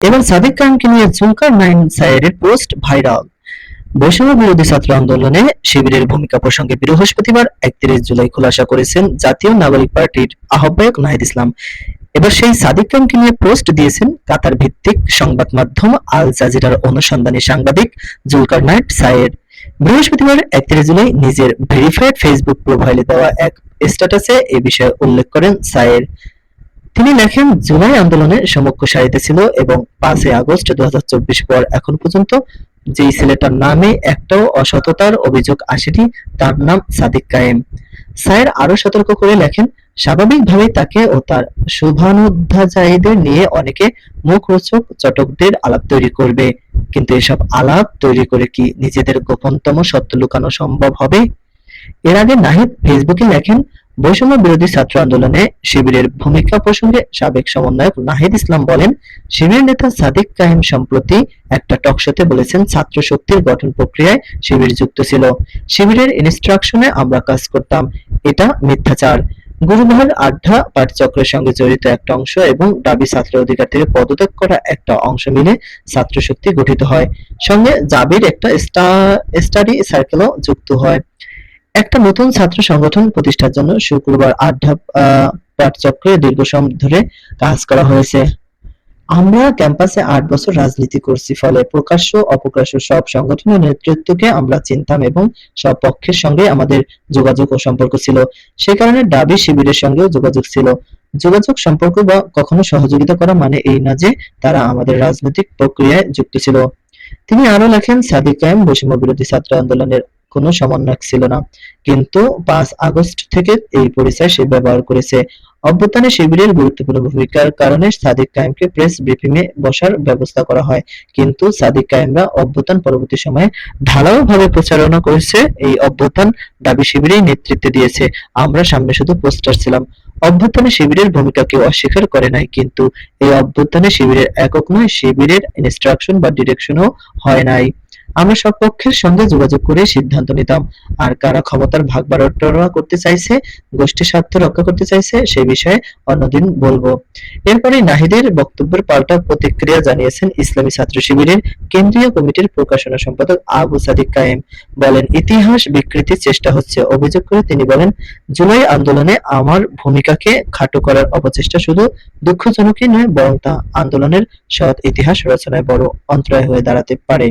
এবার সাদিক খানকে নিয়ে জুলকার নাইন সাইরের পোস্ট ভাইরাল। বৈষম্য বিরোধী ছাত্র আন্দোলনে শিবিরের ভূমিকা প্রসঙ্গে বৃহস্পতিবার একত্রিশ জুলাই খোলাসা করেছেন জাতীয় নাগরিক পার্টির আহ্বায়ক নাহিদ ইসলাম। এবার সেই সাদিক খানকে নিয়ে পোস্ট দিয়েছেন কাতার ভিত্তিক সংবাদ মাধ্যম আল জাজিরার অনুসন্ধানী সাংবাদিক জুলকার নাইট সাইর বৃহস্পতিবার একত্রিশ জুলাই নিজের ভেরিফাইড ফেসবুক প্রোফাইলে দেওয়া এক স্ট্যাটাসে এ বিষয়ে উল্লেখ করেন সাইর তিনি লেখেন, জুলাই আন্দোলনের সমক্ষ সারিতে ছিল এবং পাঁচই আগস্ট দু পর এখন পর্যন্ত যেই ছেলেটার নামে একটাও অসততার অভিযোগ আসেনি, তার নাম সাদিক কায়েম। স্যার আরও সতর্ক করে লেখেন, স্বাভাবিকভাবেই তাকে ও তার শুভানুধ্যায়ীদের নিয়ে অনেকে মুখরোচক চটকদের আলাপ তৈরি করবে। কিন্তু এসব আলাপ তৈরি করে কি নিজেদের গোপনতম সত্য লুকানো সম্ভব হবে? এর আগে নাহিদ ফেসবুকে লেখেন বৈষম্য বিরোধী ছাত্র আন্দোলনে শিবিরের ভূমিকা প্রসঙ্গে সাবেক সমন্বয়ক নাহিদ ইসলাম বলেন শিবির নেতা সাদিক কাহিম সম্প্রতি একটা টকশোতে বলেছেন ছাত্র শক্তির গঠন প্রক্রিয়ায় শিবির যুক্ত ছিল। শিবিরের ইনস্ট্রাকশনে আমরা কাজ করতাম। এটা মিথ্যাচার। গুরুভার আড্ডা পাঠচক্রের সঙ্গে জড়িত একটা অংশ এবং দাবি ছাত্র অধিকার থেকে পদত্যাগ করা একটা অংশ মিলে ছাত্র শক্তি গঠিত হয়। সঙ্গে জাবির একটা স্টাডি সার্কেলও যুক্ত হয়। একটা নতুন ছাত্র সংগঠন প্রতিষ্ঠার জন্য শুক্রবার আড্ডা পাঠচক্রে দীর্ঘ সময় ধরে কাজ করা হয়েছে। আমরা ক্যাম্পাসে আট বছর রাজনীতি করছি, ফলে প্রকাশ্য অপ্রকাশ্য সব সংগঠনের নেতৃত্বকে আমরা চিনতাম এবং সব পক্ষের সঙ্গে আমাদের যোগাযোগ ও সম্পর্ক ছিল। সে কারণে ডাবি শিবিরের সঙ্গেও যোগাযোগ ছিল। যোগাযোগ সম্পর্ক বা কখনো সহযোগিতা করা মানে এই না যে তারা আমাদের রাজনৈতিক প্রক্রিয়ায় যুক্ত ছিল। তিনি আরও লেখেন, সাদিক কায়েম বৈষম্য বিরোধী ছাত্র আন্দোলনের কোনো সমন্বয়ক ছিল না। কিন্তু পাঁচ আগস্ট থেকে এই পরিচয় সে ব্যবহার করেছে। অভ্যুত্থানে শিবিরের গুরুত্বপূর্ণ ভূমিকার কারণে সাদিক কায়েমকে প্রেস ব্রিফিং এ বসার ব্যবস্থা করা হয়। কিন্তু সাদিক কায়েমরা অভ্যুত্থান পরবর্তী সময়ে ঢালাও ভাবে প্রচারণা করেছে। এই অভ্যুত্থান দাবি শিবিরেই নেতৃত্ব দিয়েছে। আমরা সামনে শুধু পোস্টার ছিলাম। অভ্যুত্থানে শিবিরের ভূমিকা কেউ অস্বীকার করে নাই। কিন্তু এই অভ্যুত্থানে শিবিরের একক নয়, শিবিরের ইনস্ট্রাকশন বা ডিরেকশনও হয় নাই। আমরা সব পক্ষের সঙ্গে যোগাযোগ করে সিদ্ধান্ত নিতাম। আর কারা ক্ষমতার ভাগ বাটোয়ারা করতে চাইছে গোষ্ঠী স্বার্থ রক্ষা করতে চাইছে সেই বিষয়ে অন্যদিন বলব। এরপরে নাহিদের বক্তব্যের পাল্টা প্রতিক্রিয়া জানিয়েছেন ইসলামী ছাত্র শিবিরের কেন্দ্রীয় কমিটির প্রকাশনা সম্পাদক আবু সাদিক কায়েম। বলেন, ইতিহাস বিকৃতির চেষ্টা হচ্ছে। অভিযোগ করে তিনি বলেন, জুলাই আন্দোলনে আমার ভূমিকাকে খাটো করার অপচেষ্টা শুধু দুঃখজনকই নয়, বরং তা আন্দোলনের সৎ ইতিহাস রচনায় বড় অন্তরায় হয়ে দাঁড়াতে পারে।